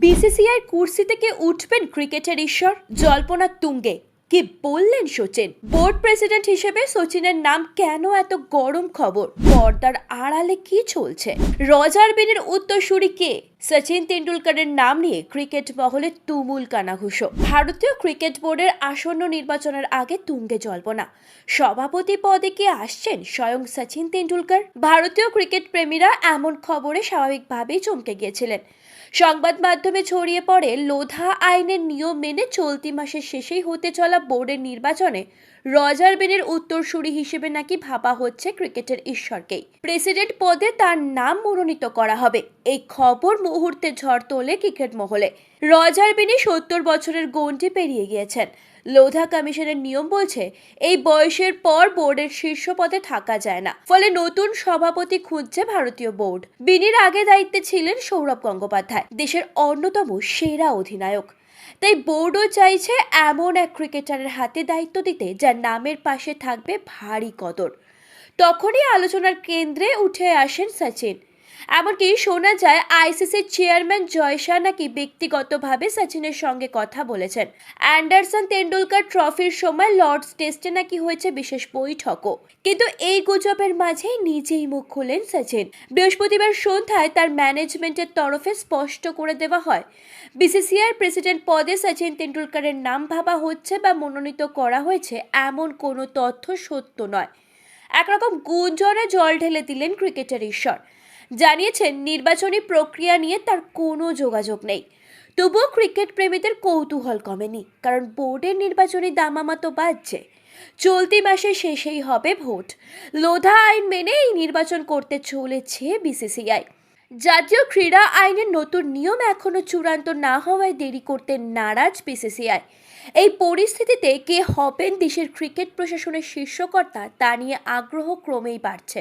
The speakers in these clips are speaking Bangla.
বিসিসিআই কুর্সি থেকে উঠবেন ক্রিকেটের ঈশ্বর জল্পনা তুঙ্গে। কি বললেন সচিন? বোর্ড প্রেসিডেন্ট হিসেবে সচিনের নাম কেন এত গরম খবর? পর্দার আড়ালে কি চলছে? রজার বিনের উত্তরসূরি কে? সচিন তেন্ডুলকরের নাম নিয়ে ক্রিকেট মহলে তুমুল কানাঘুষো। ভারতীয় ক্রিকেট বোর্ডের আসন্ন নির্বাচনের আগে তুঙ্গে জল্পনা। সভাপতি পদে কি আসছেন স্বয়ং সচিন তেন্ডুলকর? ভারতীয় ক্রিকেট প্রেমীরা এমন খবরে স্বাভাবিকভাবেই চমকে গিয়েছিলেন। সংবাদ মাধ্যমে ছড়িয়ে পড়ে, লোধা আইনের নিয়ম মেনে চলতি মাসের শেষেই হতে চলা বোর্ডের নির্বাচনে রজার বেনের উত্তরসূরি হিসেবে নাকি ভাবা হচ্ছে ক্রিকেটের ঈশ্বরকেই। প্রেসিডেন্ট পদে তার নাম মনোনীত করা হবে। এই খবর মুহূর্তে ঝড় তোলে ক্রিকেট মহলে। রজার বিনি সত্তর বছরের গণ্ডি পেরিয়ে গিয়েছেন। লোধা কমিশনের নিয়ম বলছে, এই বয়সের পর বোর্ডের শীর্ষ পদে থাকা যায় না। ফলে নতুন সভাপতি খুঁজছে ভারতীয় বোর্ড। বিনির আগে দায়িত্বে ছিলেন সৌরভ গঙ্গোপাধ্যায়, দেশের অন্যতম সেরা অধিনায়ক। তাই বোর্ডও চাইছে এমন এক ক্রিকেটারের হাতে দায়িত্ব দিতে, যার নামের পাশে থাকবে ভারী কদর। তখনই আলোচনার কেন্দ্রে উঠে আসেন সচিন। এমনকি শোনা যায় আইসিসির চেয়ারম্যান জয় শাহ নাকি ব্যক্তিগতভাবে সচিনের সঙ্গে কথা বলেছেন। অ্যান্ডারসন তেন্ডুলকার ট্রফির সময় লর্ডস টেস্টে নাকি হয়েছে বিশেষ বৈঠকও। কিন্তু এই গুজবের মাঝেই নিজেই মুখ খুলেন সচিন। বৃহস্পতিবার সন্ধ্যায় তার ম্যানেজমেন্টের তরফে স্পষ্ট করে দেওয়া হয়। বিসিসিআই প্রেসিডেন্ট পদে সচিন তেন্ডুলকারের নাম ভাবা হচ্ছে বা মনোনীত করা হয়েছে এমন কোনো তথ্য সত্য নয়। একরকম গুঞ্জনে জল ঢেলে দিলেন ক্রিকেটার ঈশ্বর। জানিয়েছেন, নির্বাচনী প্রক্রিয়া নিয়ে তার কোনো যোগাযোগ নেই। তবুও ক্রিকেট প্রেমীদের কৌতূহল কমেনি, কারণ বোর্ডের নির্বাচনী দামামা তো বাজছে। চলতি মাসের শেষেই হবে ভোট। লোধা আইন মেনে এই নির্বাচন করতে চলেছে বিসিসিআই। জাতীয় ক্রীড়া আইনের নতুন নিয়ম এখনও চূড়ান্ত না হওয়ায় দেরি করতে নারাজ বিসিসিআই। এই পরিস্থিতিতে কে হবেন দেশের ক্রিকেট প্রশাসনের শীর্ষকর্তা তা নিয়ে আগ্রহ ক্রমেই বাড়ছে।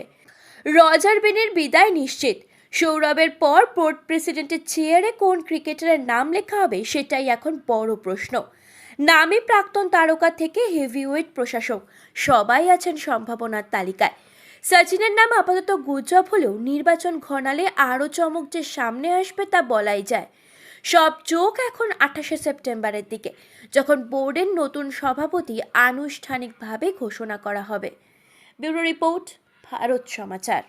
রজার বেনের বিদায় নিশ্চিত। সৌরভের পর বোর্ড প্রেসিডেন্টের চেয়ারে কোন ক্রিকেটারের নাম লেখা হবে সেটাই এখন বড় প্রশ্ন। নামে প্রাক্তন তারকা থেকে হেভিওয়েট প্রশাসক। সবাই আছেন সম্ভাবনার তালিকায়। সচিনের নাম আপাতত গুজব হলেও নির্বাচন ঘনালে আরও চমক যে সামনে আসবে তা বলাই যায়। সব চোখ এখন আঠাশে সেপ্টেম্বরের দিকে, যখন বোর্ডের নতুন সভাপতি আনুষ্ঠানিকভাবে ঘোষণা করা হবে। ব্যুরো রিপোর্ট ভারত সমাচার